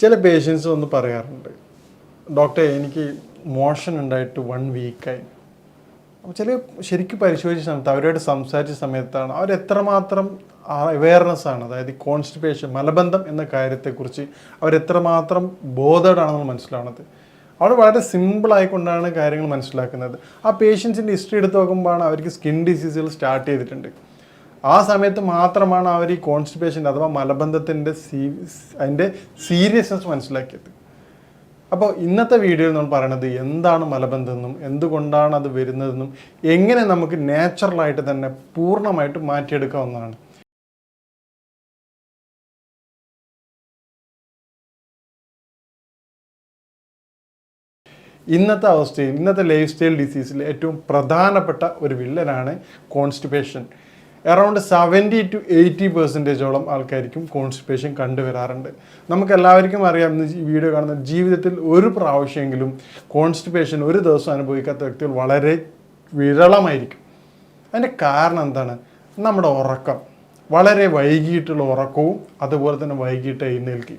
ചില പേഷ്യൻസ് ഒന്ന് പറയാറുണ്ട് ഡോക്ടറെ എനിക്ക് മോഷൻ ഉണ്ടായിട്ട് വൺ വീക്കായി അപ്പോൾ ചില ശരിക്കും പരിശോധിച്ച സമയത്ത് അവരോട് സംസാരിച്ച സമയത്താണ് അവർ എത്രമാത്രം അവയർനെസ് ആണ് അതായത് കോൺസ്റ്റിപ്പേഷൻ മലബന്ധം എന്ന കാര്യത്തെക്കുറിച്ച് അവരെത്രമാത്രം ബോധഡാണെന്ന് മനസ്സിലാവുന്നത് അവർ വളരെ സിമ്പിളായിക്കൊണ്ടാണ് കാര്യങ്ങൾ മനസ്സിലാക്കുന്നത്. ആ പേഷ്യൻസിന്റെ ഹിസ്റ്ററി എടുത്ത് നോക്കുമ്പോഴാണ് അവർക്ക് സ്കിൻ ഡിസീസുകൾ സ്റ്റാർട്ട് ചെയ്തിട്ടുണ്ട്. ആ സമയത്ത് മാത്രമാണ് അവർ ഈ കോൺസ്റ്റിപ്പേഷന്റെ അഥവാ മലബന്ധത്തിന്റെ സീ അതിന്റെ സീരിയസ്നെസ് മനസ്സിലാക്കിയത്. അപ്പോൾ ഇന്നത്തെ വീഡിയോയിൽ നമ്മൾ പറയണത് എന്താണ് മലബന്ധം എന്നും എന്തുകൊണ്ടാണ് അത് വരുന്നതെന്നും എങ്ങനെ നമുക്ക് നാച്ചുറലായിട്ട് തന്നെ പൂർണമായിട്ട് മാറ്റിയെടുക്കാവുന്നതാണ്. ഇന്നത്തെ അവസ്ഥയിൽ ഇന്നത്തെ ലൈഫ് സ്റ്റൈൽ ഡിസീസിൽ ഏറ്റവും പ്രധാനപ്പെട്ട ഒരു വില്ലനാണ് constipation around seventy two eighty പെർസെന്റേജോളം ആൾക്കാർക്കും കോൺസ്റ്റിപ്പേഷൻ കണ്ടുവരാറുണ്ട്. നമുക്ക് എല്ലാവർക്കും അറിയാം ഈ വീഡിയോ കാണുന്ന ജീവിതത്തിൽ ഒരു പ്രാവശ്യമെങ്കിലും കോൺസ്റ്റിപ്പേഷൻ ഒരു ദിവസം അനുഭവിക്കാത്ത വ്യക്തികൾ വളരെ വിരളമായിരിക്കും. അതിന്റെ കാരണം എന്താണ്? നമ്മുടെ ഉറക്കം. വളരെ വൈകിട്ടുള്ള ഉറക്കവും അതുപോലെ തന്നെ വൈകിട്ട് എഴുന്നേൽക്കും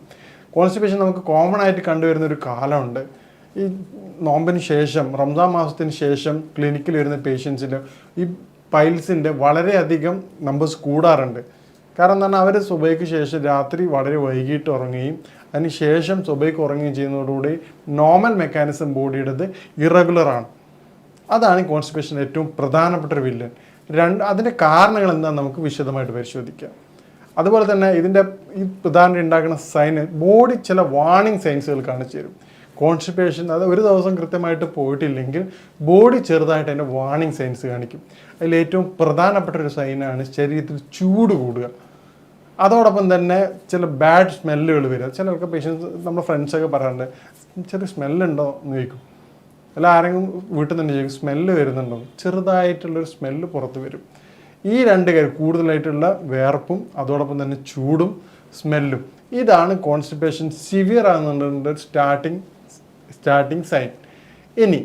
കോൺസ്റ്റിപ്പേഷൻ നമുക്ക് കോമൺ ആയിട്ട് കണ്ടുവരുന്ന ഒരു കാലമുണ്ട്. ഈ നോമ്പിന് ശേഷം റംസാൻ മാസത്തിന് ശേഷം ക്ലിനിക്കിൽ വരുന്ന പേഷ്യൻസിൽ ഈ പൈൽസിന്റെ വളരെയധികം നമ്പേഴ്സ് കൂടാറുണ്ട്. കാരണം എന്ന് പറഞ്ഞാൽ അവർ സുബൈക്ക് ശേഷം രാത്രി വളരെ വൈകിട്ട് ഉറങ്ങുകയും അതിന് ശേഷം സുബൈക്ക് ഉറങ്ങുകയും ചെയ്യുന്നതോടുകൂടി നോർമൽ മെക്കാനിസം ബോഡിയുടേത് ഇറഗുലറാണ് അതാണ് കോൺസ്റ്റിപ്പേഷൻ ഏറ്റവും പ്രധാനപ്പെട്ട ഒരു വില്ലൻ രണ്ട് അതിന്റെ കാരണങ്ങൾ എന്താണെന്ന് നമുക്ക് വിശദമായിട്ട് പരിശോധിക്കാം. അതുപോലെ തന്നെ ഇതിന്റെ ഈ പ്രധാന ഉണ്ടാക്കുന്ന സൈന് ബോഡി ചില വാർണിംഗ് സൈൻസുകൾ കാണിച്ചു തരും. കോൺസ്റ്റിപ്പേഷൻ അത് ഒരു ദിവസം കൃത്യമായിട്ട് പോയിട്ടില്ലെങ്കിൽ ബോഡി ചെറുതായിട്ട് അതിന്റെ വാർണിംഗ് സൈൻസ് കാണിക്കും. അതിൽ ഏറ്റവും പ്രധാനപ്പെട്ട ഒരു സൈനാണ് ശരീരത്തിൽ ചൂട് കൂടുക. അതോടൊപ്പം തന്നെ ചില ബാഡ് സ്മെല്ലുകൾ വരിക. ചിലർക്ക് പേഷ്യൻസ് നമ്മുടെ ഫ്രണ്ട്സൊക്കെ പറയാറുണ്ട് ചെറിയ സ്മെല്ലുണ്ടോ എന്ന് ചോദിക്കും. അല്ല ആരെങ്കിലും വീട്ടിൽ നിന്ന് ചോദിക്കും സ്മെല്ല് വരുന്നുണ്ടോ? ചെറുതായിട്ടുള്ളൊരു സ്മെല്ല് പുറത്ത് വരും. ഈ രണ്ട് കാര്യം കൂടുതലായിട്ടുള്ള വേർപ്പും അതോടൊപ്പം തന്നെ ചൂടും സ്മെല്ലും ഇതാണ് കോൺസ്റ്റിപ്പേഷൻ സിവിയർ ആകുന്നുണ്ട് സ്റ്റാർട്ടിങ് സ്റ്റാർട്ടിങ് സൈൻ ഇനി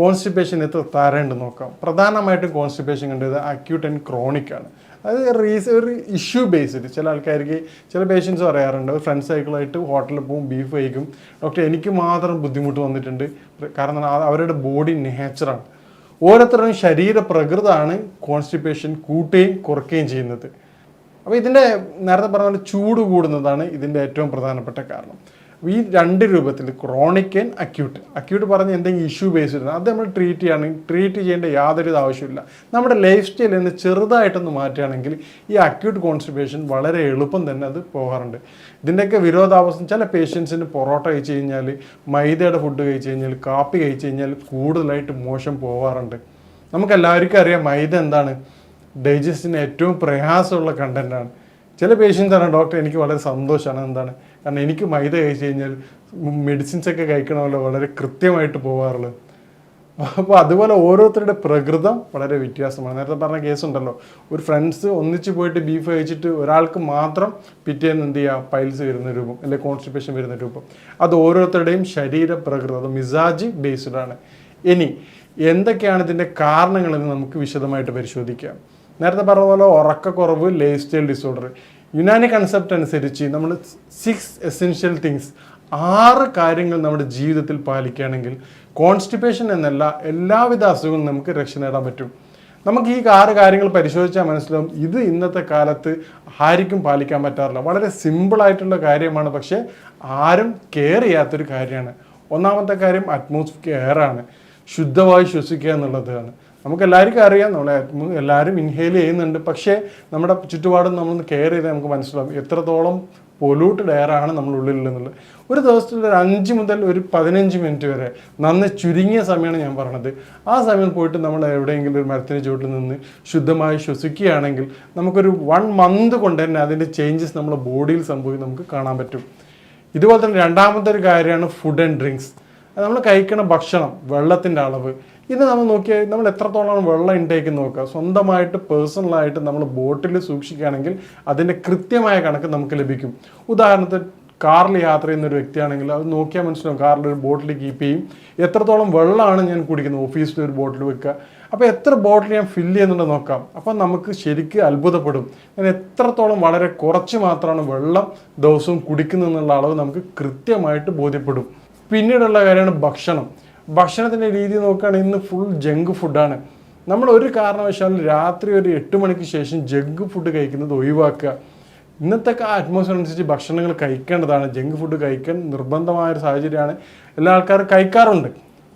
കോൺസ്റ്റിപ്പേഷൻ എത്ര തരേണ്ടെന്ന് നോക്കാം. പ്രധാനമായിട്ടും കോൺസ്റ്റിപ്പേഷൻ കണ്ടത് അക്യൂട്ട് ആൻഡ് ക്രോണിക് ആണ്. അത് റീസ് ഒരു ഇഷ്യൂ ബേസ്ഡ് ചില ആൾക്കാർക്ക് ചില പേഷ്യൻസ് പറയാറുണ്ട് ഫ്രണ്ട് സൈക്കിളായിട്ട് ഹോട്ടലിൽ പോകും ബീഫ് കഴിക്കും. ഡോക്ടർ എനിക്ക് മാത്രം ബുദ്ധിമുട്ട് വന്നിട്ടുണ്ട്. കാരണം അവരുടെ ബോഡി നേച്ചറാണ് ഓരോരുത്തരുടെയും ശരീര പ്രകൃതമാണ് കോൺസ്റ്റിപ്പേഷൻ കൂട്ടുകയും കുറയ്ക്കുകയും ചെയ്യുന്നത്. അപ്പോൾ ഇതിന്റെ നേരത്തെ പറഞ്ഞ പോലെ ചൂട് കൂടുന്നതാണ് ഇതിന്റെ ഏറ്റവും പ്രധാനപ്പെട്ട കാരണം. ഈ രണ്ട് രൂപത്തിൽ ക്രോണിക് ആൻഡ് അക്യൂട്ട് അക്യൂട്ട് പറഞ്ഞ് എന്തെങ്കിലും ഇഷ്യൂ ബേസ്ഡ് അത് നമ്മൾ ട്രീറ്റ് ചെയ്യുകയാണെങ്കിൽ ട്രീറ്റ് ചെയ്യേണ്ട യാതൊരു ആവശ്യമില്ല നമ്മുടെ ലൈഫ് സ്റ്റൈൽ എന്ന് ചെറുതായിട്ടൊന്ന് മാറ്റുകയാണെങ്കിൽ ഈ അക്യൂട്ട് കോൺസ്റ്റിപ്പേഷൻ വളരെ എളുപ്പം തന്നെ അത് പോകാറുണ്ട്. ഇതിന്റെയൊക്കെ വിരോധാവസ്ഥ ചില പേഷ്യൻസിന് പൊറോട്ട കഴിച്ച് കഴിഞ്ഞാൽ മൈദയുടെ ഫുഡ് കഴിച്ച് കഴിഞ്ഞാൽ കാപ്പി കഴിച്ച് കഴിഞ്ഞാൽ കൂടുതലായിട്ട് മോശം പോകാറുണ്ട്. നമുക്ക് എല്ലാവർക്കും അറിയാം മൈദ എന്താണ്? ഡൈജസ്റ്റിന് ഏറ്റവും പ്രയാസമുള്ള കണ്ടന്റാണ് ചില പേഷ്യൻസ് ആണ് ഡോക്ടർ എനിക്ക് വളരെ സന്തോഷമാണ്. എന്താണ്? കാരണം എനിക്ക് മൈദ കഴിച്ചു കഴിഞ്ഞാൽ മെഡിസിൻസ് ഒക്കെ കഴിക്കണമല്ലോ വളരെ കൃത്യമായിട്ട് പോകാറുള്ളത് അപ്പോൾ അതുപോലെ ഓരോരുത്തരുടെ പ്രകൃതം വളരെ വ്യത്യാസമാണ്. നേരത്തെ പറഞ്ഞ കേസ് ഉണ്ടല്ലോ. ഒരു ഫ്രണ്ട്സ് ഒന്നിച്ച് പോയിട്ട് ബീഫ് കഴിച്ചിട്ട് ഒരാൾക്ക് മാത്രം പിറ്റേന്ന് എന്ത് ചെയ്യുക പൈൽസ് വരുന്ന രൂപം അല്ലെങ്കിൽ കോൺസ്റ്റിപ്പേഷൻ വരുന്ന രൂപം. അത് ഓരോരുത്തരുടെയും ശരീര പ്രകൃതം അത് മിസാജ് ബേസ്ഡാണ് ഇനി എന്തൊക്കെയാണ് ഇതിന്റെ കാരണങ്ങളെന്ന് നമുക്ക് വിശദമായിട്ട് പരിശോധിക്കാം. നേരത്തെ പറഞ്ഞ പോലെ ഉറക്കക്കുറവ് life style disorder Unani concept അനുസരിച്ച് നമ്മൾ സിക്സ് എസെൻഷ്യൽ തിങ്സ് ആറ് കാര്യങ്ങൾ നമ്മുടെ ജീവിതത്തിൽ പാലിക്കുകയാണെങ്കിൽ കോൺസ്റ്റിപ്പേഷൻ എന്നല്ല എല്ലാവിധ അസുഖങ്ങളും നമുക്ക് രക്ഷ നേടാൻ പറ്റും. നമുക്ക് ഈ ആറ് കാര്യങ്ങൾ പരിശോധിച്ചാൽ മനസ്സിലാവും ഇത് ഇന്നത്തെ കാലത്ത് ആർക്കും പാലിക്കാൻ പറ്റാറില്ല. വളരെ സിമ്പിളായിട്ടുള്ള കാര്യമാണ് പക്ഷേ ആരും കെയർ ചെയ്യാത്തൊരു കാര്യമാണ്. ഒന്നാമത്തെ കാര്യം അറ്റ്മോസ്ഫിയർ ആണ്. ശുദ്ധവായു ശ്വസിക്കുക എന്നുള്ളതാണ് നമുക്ക് എല്ലാവർക്കും അറിയാം. നമ്മൾ എല്ലാവരും ഇൻഹേൽ ചെയ്യുന്നുണ്ട്. പക്ഷേ നമ്മുടെ ചുറ്റുപാടും നമ്മളൊന്ന് കെയർ ചെയ്താൽ നമുക്ക് മനസ്സിലാവും എത്രത്തോളം പൊല്യൂട്ടഡ് എയർ ആണ് നമ്മുടെ എന്നുള്ളത് ഒരു ദിവസത്തിൽ ഒരു അഞ്ച് മുതൽ ഒരു പതിനഞ്ച് മിനിറ്റ് വരെ നന്ന് ചുരുങ്ങിയ സമയമാണ് ഞാൻ പറഞ്ഞത്. ആ സമയം പോയിട്ട് നമ്മൾ എവിടെയെങ്കിലും ഒരു മരത്തിന് ചുവട്ടിൽ നിന്ന് ശുദ്ധമായി ശ്വസിക്കുകയാണെങ്കിൽ നമുക്കൊരു വൺ മന്ത് കൊണ്ട് തന്നെ അതിന്റെ ചേഞ്ചസ് നമ്മുടെ ബോഡിയിൽ സംഭവിക്കും. നമുക്ക് കാണാൻ പറ്റും. ഇതുപോലെ തന്നെ രണ്ടാമത്തെ ഒരു കാര്യമാണ് ഫുഡ് ആൻഡ് ഡ്രിങ്ക്സ് നമ്മൾ കഴിക്കുന്ന ഭക്ഷണം വെള്ളത്തിന്റെ അളവ് ഇത് നമ്മൾ നോക്കിയാൽ നമ്മൾ എത്രത്തോളം വെള്ളം ഇൻടേക്ക് നോക്കുക. സ്വന്തമായിട്ട് പേഴ്സണലായിട്ട് നമ്മൾ ബോട്ടിൽ സൂക്ഷിക്കുകയാണെങ്കിൽ അതിന്റെ കൃത്യമായ കണക്ക് നമുക്ക് ലഭിക്കും. ഉദാഹരണത്തിന് കാറിൽ യാത്ര ചെയ്യുന്ന ഒരു വ്യക്തിയാണെങ്കിൽ അത് നോക്കിയാൽ മനസ്സിലാവും കാറിൽ ഒരു ബോട്ടിൽ കീപ്പ് ചെയ്യും. എത്രത്തോളം വെള്ളമാണ് ഞാൻ കുടിക്കുന്നത്? ഓഫീസിൽ ഒരു ബോട്ടിൽ വെക്കുക. അപ്പോൾ എത്ര ബോട്ടിൽ ഞാൻ ഫില്ല് ചെയ്യുന്നുണ്ട് നോക്കാം. അപ്പോൾ നമുക്ക് ശരിക്കും അത്ഭുതപ്പെടും. ഞാൻ എത്രത്തോളം വളരെ കുറച്ച് മാത്രമാണ് വെള്ളം ദിവസവും കുടിക്കുന്നതെന്നുള്ള അളവ് നമുക്ക് കൃത്യമായിട്ട് ബോധ്യപ്പെടും. പിന്നീടുള്ള കാര്യമാണ് ഭക്ഷണം. ഭക്ഷണത്തിന്റെ രീതി നോക്കുകയാണെങ്കിൽ ഇന്ന് ഫുൾ ജങ്ക് ഫുഡാണ് നമ്മൾ ഒരു കാരണവശാലും രാത്രി ഒരു എട്ട് മണിക്ക് ശേഷം ജങ്ക് ഫുഡ് കഴിക്കുന്നത് ഒഴിവാക്കുക. ഇന്നത്തെ അറ്റ്മോസ്ഫിയർ അനുസരിച്ച് ഭക്ഷണങ്ങൾ കഴിക്കേണ്ടതാണ്. ജങ്ക് ഫുഡ് കഴിക്കാൻ നിർബന്ധമായ ഒരു സാഹചര്യമാണ്. എല്ലാ ആൾക്കാരും കഴിക്കാറുണ്ട്.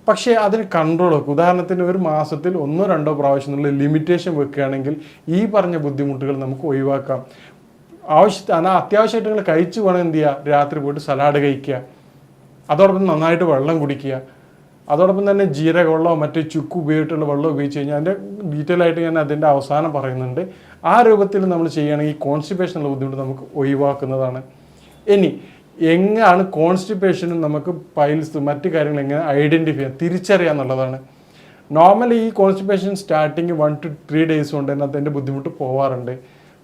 പക്ഷേ അതിന് കൺട്രോൾ വെക്കും ഉദാഹരണത്തിന് ഒരു മാസത്തിൽ ഒന്നോ രണ്ടോ പ്രാവശ്യം എന്നുള്ള ലിമിറ്റേഷൻ വെക്കുകയാണെങ്കിൽ ഈ പറഞ്ഞ ബുദ്ധിമുട്ടുകൾ നമുക്ക് ഒഴിവാക്കാം. എന്നാൽ അത്യാവശ്യമായിട്ട് നിങ്ങൾ കഴിച്ചു വേണം എന്ത് ചെയ്യുക? രാത്രി പോയിട്ട് സലാഡ് കഴിക്കുക. അതോടൊപ്പം നന്നായിട്ട് വെള്ളം കുടിക്കുക. അതോടൊപ്പം തന്നെ ജീരകവെള്ളമോ മറ്റ് ചുക്ക് ഉപയോഗിച്ചിട്ടുള്ള വെള്ളം ഉപയോഗിച്ച് കഴിഞ്ഞാൽ അതിന്റെ ഡീറ്റെയിൽ ആയിട്ട് ഞാൻ അതിന്റെ അവസാനം പറയുന്നുണ്ട്. ആ രൂപത്തിൽ നമ്മൾ ചെയ്യുകയാണെങ്കിൽ കോൺസ്റ്റിപ്പേഷൻ ഉള്ള ബുദ്ധിമുട്ട് നമുക്ക് ഒഴിവാക്കുന്നതാണ്. ഇനി എങ്ങാണ് കോൺസ്റ്റിപ്പേഷനും നമുക്ക് പൈൽസ് മറ്റു കാര്യങ്ങൾ എങ്ങനെ ഐഡന്റിഫൈ ചെയ്യാം തിരിച്ചറിയാം എന്നുള്ളതാണ്. നോർമലി ഈ constipation starting one two three days കൊണ്ട് തന്നെ അതിന്റെ ബുദ്ധിമുട്ട് പോവാറുണ്ട്.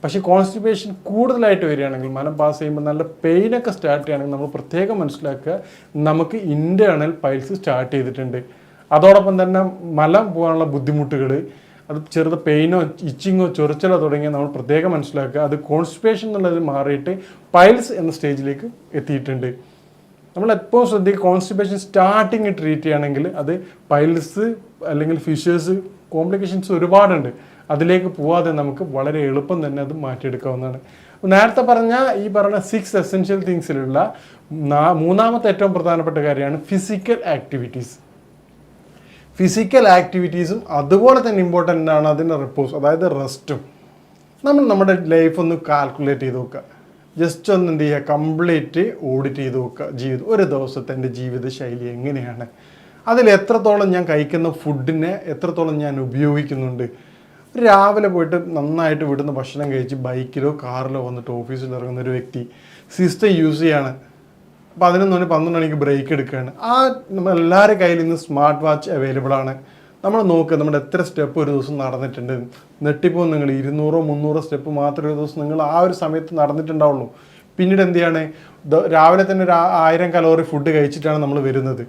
പക്ഷേ കോൺസ്റ്റിപ്പേഷൻ കൂടുതലായിട്ട് വരികയാണെങ്കിൽ മലം പാസ് ചെയ്യുമ്പോൾ നല്ല പെയിനൊക്കെ സ്റ്റാർട്ട് ചെയ്യുകയാണെങ്കിൽ നമ്മൾ പ്രത്യേകം മനസ്സിലാക്കുക നമുക്ക് ഇന്റേണൽ പൈൽസ് സ്റ്റാർട്ട് ചെയ്തിട്ടുണ്ട്. അതോടൊപ്പം തന്നെ മലം പോകാനുള്ള ബുദ്ധിമുട്ടുകൾ അത് ചെറുത് പെയിനോ ഇച്ചിങ്ങോ ചൊറിച്ചലോ തുടങ്ങിയ നമ്മൾ പ്രത്യേകം മനസ്സിലാക്കുക. അത് കോൺസ്റ്റിപ്പേഷൻ എന്നുള്ളത് മാറിയിട്ട് പൈൽസ് എന്ന സ്റ്റേജിലേക്ക് എത്തിയിട്ടുണ്ട്. നമ്മൾ എപ്പോഴും ശ്രദ്ധിക്കുക കോൺസ്റ്റിപ്പേഷൻ സ്റ്റാർട്ടിങ് ട്രീറ്റ് ചെയ്യുകയാണെങ്കിൽ അത് പൈൽസ് അല്ലെങ്കിൽ ഫിഷേഴ്സ് കോംപ്ലിക്കേഷൻസ് ഒരുപാടുണ്ട്. അതിലേക്ക് പോവാതെ നമുക്ക് വളരെ എളുപ്പം തന്നെ അത് മാറ്റിയെടുക്കാവുന്നതാണ്. നേരത്തെ പറഞ്ഞ ഈ പറഞ്ഞ സിക്സ് എസെൻഷ്യൽ തിങ്സിലുള്ള മൂന്നാമത്തെ ഏറ്റവും പ്രധാനപ്പെട്ട കാര്യമാണ് ഫിസിക്കൽ ആക്ടിവിറ്റീസ് ഫിസിക്കൽ ആക്ടിവിറ്റീസും അതുപോലെ തന്നെ ഇമ്പോർട്ടന്റ് ആണ് അതിന്റെ റിപ്പോസ് അതായത് റെസ്റ്റും നമ്മൾ നമ്മുടെ ലൈഫ് ഒന്ന് കാൽക്കുലേറ്റ് ചെയ്ത് നോക്കുക. ജസ്റ്റ് ഒന്ന് എന്ത് ചെയ്യുക? കംപ്ലീറ്റ് ഓഡിറ്റ് ചെയ്ത് നോക്കുക. ജീവിതം ഒരു ദിവസത്തെ എന്റെ ജീവിത ശൈലി എങ്ങനെയാണ്? അതിൽ എത്രത്തോളം ഞാൻ കഴിക്കുന്ന ഫുഡിനെ എത്രത്തോളം ഞാൻ ഉപയോഗിക്കുന്നുണ്ട്. രാവിലെ പോയിട്ട് നന്നായിട്ട് വിടുന്ന ഭക്ഷണം കഴിച്ച് ബൈക്കിലോ കാറിലോ വന്നിട്ട് ഓഫീസിൽ ഇറങ്ങുന്ന ഒരു വ്യക്തി സിസ്റ്റം യൂസ് ചെയ്യാണ്. പതിനൊന്ന് മണി പന്ത്രണ്ട് മണിക്ക് ബ്രേക്ക് എടുക്കുകയാണ്. ആ നമ്മൾ എല്ലാവരുടെ കയ്യിൽ ഇന്ന് സ്മാർട്ട് വാച്ച് അവൈലബിൾ ആണ്. നമ്മൾ നോക്കുക നമ്മുടെ എത്ര സ്റ്റെപ്പ് ഒരു ദിവസം നടന്നിട്ടുണ്ട്. നെട്ടിപ്പോൾ നിങ്ങൾ ഇരുന്നൂറോ മുന്നൂറോ സ്റ്റെപ്പ് മാത്രമേ ഒരു ദിവസം നിങ്ങൾ ആ ഒരു സമയത്ത് നടന്നിട്ടുണ്ടാവുള്ളൂ. പിന്നീട് എന്ത് ചെയ്യാണ്? രാവിലെ തന്നെ ഒരു ആയിരം കലോറി ഫുഡ് കഴിച്ചിട്ടാണ് നമ്മൾ വരുന്നത്.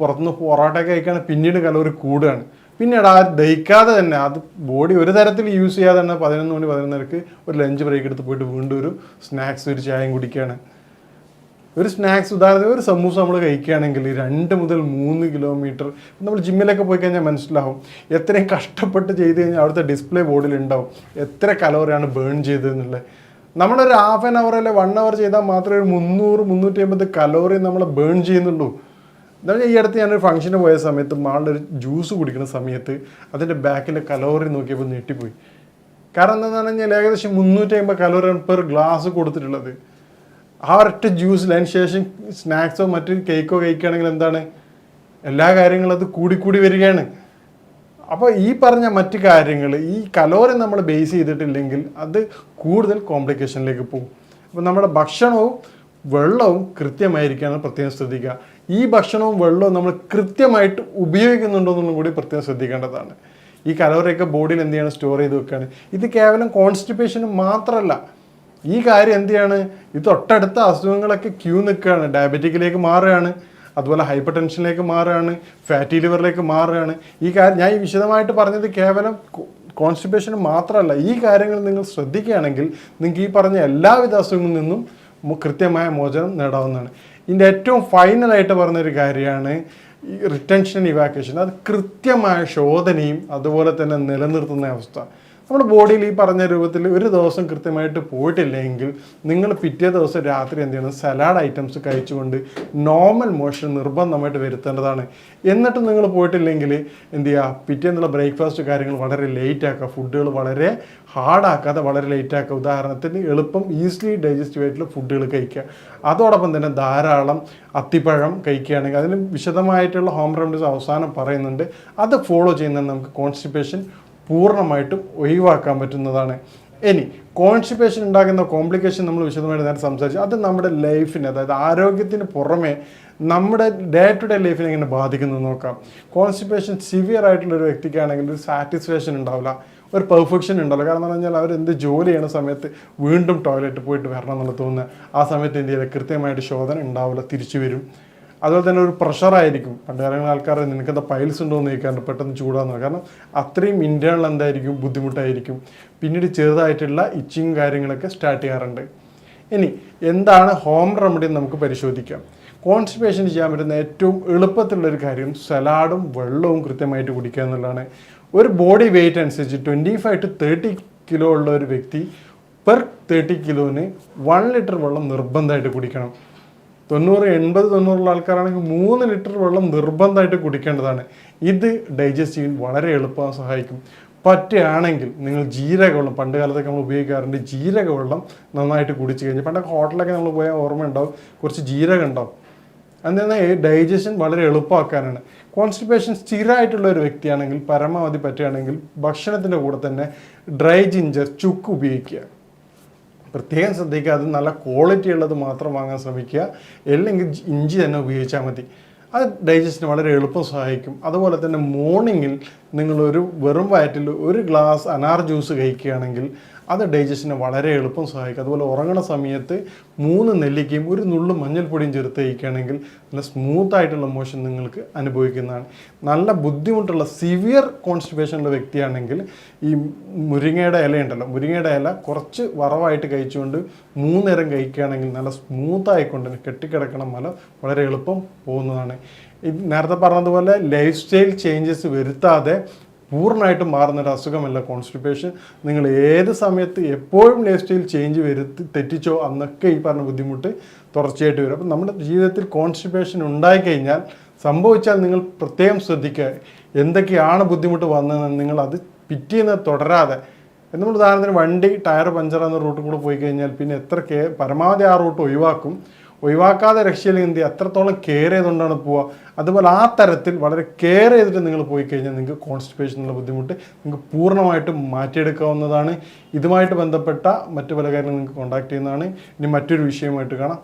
പുറത്തുനിന്ന് പൊറോട്ട കഴിക്കുകയാണ് പിന്നീട് കലോറി കൂടുകയാണ്. പിന്നീട് ആ ദഹിക്കാതെ തന്നെ അത് ബോഡി ഒരു തരത്തിൽ യൂസ് ചെയ്യാതെ തന്നെ പതിനൊന്ന് മണി പതിനൊന്നരക്ക് ഒരു ലഞ്ച് ബ്രേക്ക് എടുത്ത് പോയിട്ട് വീണ്ടും ഒരു സ്നാക്സ് ഒരു ചായയും കുടിക്കുകയാണ്. ഒരു സ്നാക്സ് ഉദാഹരണത്തിന് ഒരു സമൂസ നമ്മൾ കഴിക്കുകയാണെങ്കിൽ രണ്ട് മുതൽ മൂന്ന് കിലോമീറ്റർ നമ്മൾ ജിമ്മിലൊക്കെ പോയി കഴിഞ്ഞാൽ മനസ്സിലാവും എത്രയും കഷ്ടപ്പെട്ട് ചെയ്ത് കഴിഞ്ഞാൽ അവിടുത്തെ ഡിസ്പ്ലേ ബോർഡിൽ ഉണ്ടാവും എത്ര കലോറിയാണ് ബേൺ ചെയ്തതെന്നുള്ളത്. നമ്മളൊരു ഹാഫ് ആൻ അവർ അല്ലെ വൺ അവർ ചെയ്താൽ മാത്രമേ ഒരു മുന്നൂറ് മുന്നൂറ്റി അമ്പത് കലോറി നമ്മൾ ബേൺ ചെയ്യുന്നുള്ളൂ. എന്നാൽ ഈ അടുത്ത് ഞാനൊരു ഫംഗ്ഷന് പോയ സമയത്ത് മാളുടെ ഒരു ജ്യൂസ് കുടിക്കുന്ന സമയത്ത് അതിന്റെ ബാക്കിലെ കലോറി നോക്കിയപ്പോൾ ഞെട്ടിപ്പോയി. കാരണം എന്താണെന്ന് പറഞ്ഞാൽ ഏകദേശം മുന്നൂറ്റി അമ്പത് കലോറിയാണ് പെർ ഗ്ലാസ് കൊടുത്തിട്ടുള്ളത്. ആ ഒരൊറ്റ ജ്യൂസിൽ അതിന് ശേഷം സ്നാക്സോ മറ്റു കേക്കോ കഴിക്കുകയാണെങ്കിൽ എന്താണ്? എല്ലാ കാര്യങ്ങളും അത് കൂടിക്കൂടി വരികയാണ്. അപ്പോൾ ഈ പറഞ്ഞ മറ്റു കാര്യങ്ങൾ ഈ കലോറി നമ്മൾ ബേസ് ചെയ്തിട്ടില്ലെങ്കിൽ അത് കൂടുതൽ കോംപ്ലിക്കേഷനിലേക്ക് പോകും. അപ്പോൾ നമ്മുടെ ഭക്ഷണവും വെള്ളവും കൃത്യമായിരിക്കാണ് പ്രത്യേകം ശ്രദ്ധിക്കുക. ഈ ഭക്ഷണവും വെള്ളവും നമ്മൾ കൃത്യമായിട്ട് ഉപയോഗിക്കുന്നുണ്ടോ എന്നൊന്നും കൂടി പ്രത്യേകം ശ്രദ്ധിക്കേണ്ടതാണ്. ഈ കലോറിയൊക്കെ ബോഡിയിൽ എന്ത് ചെയ്യണം? സ്റ്റോർ ചെയ്ത് വെക്കുകയാണ് ഇത് കേവലം കോൺസ്റ്റിപ്പേഷന് മാത്രമല്ല. ഈ കാര്യം എന്ത് ചെയ്യാണ്? ഇത് തൊട്ടടുത്ത അസുഖങ്ങളൊക്കെ ക്യൂ നിൽക്കുകയാണ്. ഡയബറ്റിക്കിലേക്ക് മാറുകയാണ്. അതുപോലെ ഹൈപ്പർ ടെൻഷനിലേക്ക് മാറുകയാണ്. ഫാറ്റി ലിവറിലേക്ക് മാറുകയാണ്. ഈ കാര്യം ഞാൻ ഈ വിശദമായിട്ട് പറഞ്ഞത് കേവലം കോൺസ്റ്റിപ്പേഷൻ മാത്രമല്ല. ഈ കാര്യങ്ങൾ നിങ്ങൾ ശ്രദ്ധിക്കുകയാണെങ്കിൽ നിങ്ങൾക്ക് ഈ പറഞ്ഞ എല്ലാവിധ അസുഖങ്ങളിൽ നിന്നും കൃത്യമായ മോചനം നേടാവുന്നതാണ്. ഇതിന്റെ ഏറ്റവും ഫൈനലായിട്ട് പറഞ്ഞൊരു കാര്യമാണ് റിട്ടൻഷൻ ഇവാക്വേഷൻ അത് കൃത്യമായ ശോധനയും അതുപോലെ തന്നെ നിലനിർത്തുന്ന അവസ്ഥ. നമ്മുടെ ബോഡിയിൽ ഈ പറഞ്ഞ രൂപത്തിൽ ഒരു ദിവസം കൃത്യമായിട്ട് പോയിട്ടില്ലെങ്കിൽ നിങ്ങൾ പിറ്റേ ദിവസം രാത്രി എന്ത് ചെയ്യണം? സലാഡ് ഐറ്റംസ് കഴിച്ചുകൊണ്ട് നോർമൽ മോഷൻ നിർബന്ധമായിട്ട് വരുത്തേണ്ടതാണ്. എന്നിട്ടും നിങ്ങൾ പോയിട്ടില്ലെങ്കിൽ എന്ത് ചെയ്യുക? പിറ്റേന്നുള്ള ബ്രേക്ക്ഫാസ്റ്റ് കാര്യങ്ങൾ വളരെ ലേറ്റ് ആക്കുക. ഫുഡുകൾ വളരെ ഹാർഡാക്കാതെ വളരെ ലേറ്റ് ആക്കുക. ഉദാഹരണത്തിന് എളുപ്പം ഈസിലി ഡൈജസ്റ്റീവ് ആയിട്ടുള്ള ഫുഡുകൾ കഴിക്കുക. അതോടൊപ്പം തന്നെ ധാരാളം അത്തിപ്പഴം കഴിക്കുകയാണെങ്കിൽ അതിന് വിശദമായിട്ടുള്ള ഹോം റെമഡീസ് അവസാനം പറയുന്നുണ്ട്. അത് ഫോളോ ചെയ്യുന്നത് നമുക്ക് കോൺസ്റ്റിപ്പേഷൻ പൂർണമായിട്ടും ഒഴിവാക്കാൻ പറ്റുന്നതാണ്. ഇനി കോൺസ്റ്റിപ്പേഷൻ ഉണ്ടാകുന്ന കോംപ്ലിക്കേഷൻ നമ്മൾ വിശദമായിട്ട് നേരത്തെ സംസാരിച്ചു. അത് നമ്മുടെ ലൈഫിന് അതായത് ആരോഗ്യത്തിന് പുറമെ നമ്മുടെ ഡേ ടു ഡേ ലൈഫിനെ എങ്ങനെ ബാധിക്കുന്നു നോക്കാം. കോൺസ്റ്റിപ്പേഷൻ സിവിയർ ആയിട്ടുള്ള ഒരു വ്യക്തിക്കാണെങ്കിൽ ഒരു സാറ്റിസ്ഫാക്ഷൻ ഉണ്ടാവില്ല ഒരു പെർഫെക്ഷൻ ഉണ്ടാവില്ല. കാരണം എന്ന് പറഞ്ഞാൽ അവർ എന്ത് ജോലി ചെയ്യുന്ന സമയത്ത് വീണ്ടും ടോയ്ലറ്റ് പോയിട്ട് വരണം എന്നുള്ള തോന്നുന്നത്. ആ സമയത്ത് എന്ത് ചെയ്യുക കൃത്യമായിട്ട് ശോധന ഉണ്ടാവില്ല തിരിച്ചു വരും. അതുപോലെ തന്നെ ഒരു പ്രഷറായിരിക്കും പണ്ട് കാലങ്ങളിൽ ആൾക്കാർ നിനക്കെന്താ പൈൽസ് ഉണ്ടോ എന്ന് ചോദിക്കാറുണ്ട്. പെട്ടെന്ന് ചൂടാന്ന് കാരണം അത്രയും ഇന്റേണൽ എന്തായിരിക്കും? ബുദ്ധിമുട്ടായിരിക്കും. പിന്നീട് ചെറുതായിട്ടുള്ള ഇച്ചിങ് കാര്യങ്ങളൊക്കെ സ്റ്റാർട്ട് ചെയ്യാറുണ്ട്. ഇനി എന്താണ് ഹോം റെമഡി നമുക്ക് പരിശോധിക്കാം. കോൺസ്റ്റിപ്പേഷൻ ചെയ്യാൻ പറ്റുന്ന ഏറ്റവും എളുപ്പത്തിലുള്ളൊരു കാര്യം സലാഡും വെള്ളവും കൃത്യമായിട്ട് കുടിക്കുക എന്നുള്ളതാണ്. ഒരു ബോഡി വെയിറ്റ് അനുസരിച്ച് twenty five to thirty kilo ഉള്ള ഒരു വ്യക്തി പെർ തേർട്ടി കിലോന് വൺ ലിറ്റർ വെള്ളം നിർബന്ധമായിട്ട് കുടിക്കണം. തൊണ്ണൂറ് എൺപത് തൊണ്ണൂറുള്ള ആൾക്കാരാണെങ്കിൽ മൂന്ന് ലിറ്റർ വെള്ളം നിർബന്ധമായിട്ട് കുടിക്കേണ്ടതാണ്. ഇത് ഡൈജസ്റ്റ് ചെയ്യാൻ വളരെ എളുപ്പം സഹായിക്കും. പറ്റുകയാണെങ്കിൽ നിങ്ങൾ ജീരകവെള്ളം പണ്ട് കാലത്തൊക്കെ നമ്മൾ ഉപയോഗിക്കാറുണ്ട് ജീരകവെള്ളം നന്നായിട്ട് കുടിച്ചു കഴിഞ്ഞാൽ പണ്ടൊക്കെ ഹോട്ടലൊക്കെ നമ്മൾ പോയാൽ ഓർമ്മ ഉണ്ടാവും കുറച്ച് ജീരകം ഉണ്ടാവും. എന്നാൽ ഡൈജഷൻ വളരെ എളുപ്പമാക്കാനാണ്. കോൺസ്റ്റിപ്പേഷൻ സ്ഥിരമായിട്ടുള്ള ഒരു വ്യക്തിയാണെങ്കിൽ പരമാവധി പറ്റുകയാണെങ്കിൽ ഭക്ഷണത്തിന്റെ കൂടെ തന്നെ ഡ്രൈ ജിഞ്ചർ ചുക്ക് ഉപയോഗിക്കുക. പ്രത്യേകം ശ്രദ്ധിക്കുക. അത് നല്ല ക്വാളിറ്റി ഉള്ളത് മാത്രം വാങ്ങാൻ ശ്രമിക്കുക. അല്ലെങ്കിൽ ഇഞ്ചി തന്നെ ഉപയോഗിച്ചാൽ മതി. അത് ഡൈജസ്റ്റിന് വളരെ എളുപ്പം സഹായിക്കും. അതുപോലെ തന്നെ മോർണിംഗിൽ നിങ്ങളൊരു വെറും വയറ്റിൽ ഒരു ഗ്ലാസ് അനാർ ജ്യൂസ് കഴിക്കുകയാണെങ്കിൽ അത് ഡൈജഷനെ വളരെ എളുപ്പം സഹായിക്കും. അതുപോലെ ഉറങ്ങണ സമയത്ത് മൂന്ന് നെല്ലിക്കയും ഒരു നുള്ളു മഞ്ഞൾപ്പൊടിയും ചേർത്ത് കഴിക്കുകയാണെങ്കിൽ നല്ല സ്മൂത്ത് ആയിട്ടുള്ള മോഷൻ നിങ്ങൾക്ക് അനുഭവിക്കുന്നതാണ്. നല്ല ബുദ്ധിമുട്ടുള്ള സിവിയർ കോൺസ്റ്റിപേഷനുള്ള വ്യക്തിയാണെങ്കിൽ ഈ മുരിങ്ങയുടെ ഇല ഉണ്ടല്ലോ മുരിങ്ങയുടെ ഇല കുറച്ച് വറവായിട്ട് കഴിച്ചുകൊണ്ട് മൂന്നേരം കഴിക്കുകയാണെങ്കിൽ നല്ല സ്മൂത്തായിക്കൊണ്ട് കെട്ടിക്കിടക്കണ മല വളരെ എളുപ്പം പോകുന്നതാണ്. നേരത്തെ പറഞ്ഞതുപോലെ ലൈഫ് സ്റ്റൈൽ ചേഞ്ചസ് വരുത്താതെ പൂർണമായിട്ടും മാറുന്ന ഒരു അസുഖമല്ല കോൺസ്റ്റിപ്പേഷൻ നിങ്ങൾ ഏത് സമയത്ത് എപ്പോഴും ലൈഫ് സ്റ്റൈൽ ചേഞ്ച് വരുത്തി തെറ്റിച്ചോ അന്നൊക്കെ ഈ പറഞ്ഞ ബുദ്ധിമുട്ട് തുടർച്ചയായിട്ട് വരും. അപ്പം നമ്മുടെ ജീവിതത്തിൽ കോൺസ്റ്റിപ്പേഷൻ ഉണ്ടായിക്കഴിഞ്ഞാൽ സംഭവിച്ചാൽ നിങ്ങൾ പ്രത്യേകം ശ്രദ്ധിക്കുക. എന്തൊക്കെയാണ് ബുദ്ധിമുട്ട് വന്നതെന്ന് നിങ്ങൾ അത് പിറ്റേന്ന് തുടരാതെ. നമ്മൾ ഉദാഹരണത്തിന് വണ്ടി ടയർ പഞ്ചറാകുന്ന റൂട്ടിൽ കൂടെ പോയി കഴിഞ്ഞാൽ പിന്നെ എത്ര കെ പരമാവധി ആ റൂട്ട് ഒഴിവാക്കും. ഒഴിവാക്കാതെ രക്ഷയിൽ ഇന്ത്യ അത്രത്തോളം കെയർ ചെയ്തുകൊണ്ടാണ് പോവുക. അതുപോലെ ആ തരത്തിൽ വളരെ കെയർ ചെയ്തിട്ട് നിങ്ങൾ പോയി കഴിഞ്ഞാൽ നിങ്ങൾക്ക് കോൺസ്റ്റിപ്പേഷൻ എന്നുള്ള ബുദ്ധിമുട്ട് നിങ്ങൾക്ക് പൂർണമായിട്ടും മാറ്റിയെടുക്കാവുന്നതാണ്. ഇതുമായിട്ട് ബന്ധപ്പെട്ട മറ്റു പല കാര്യങ്ങളും നിങ്ങൾക്ക് കോൺടാക്ട് ചെയ്യുന്നതാണ്. ഇനി മറ്റൊരു വിഷയമായിട്ട് കാണാം.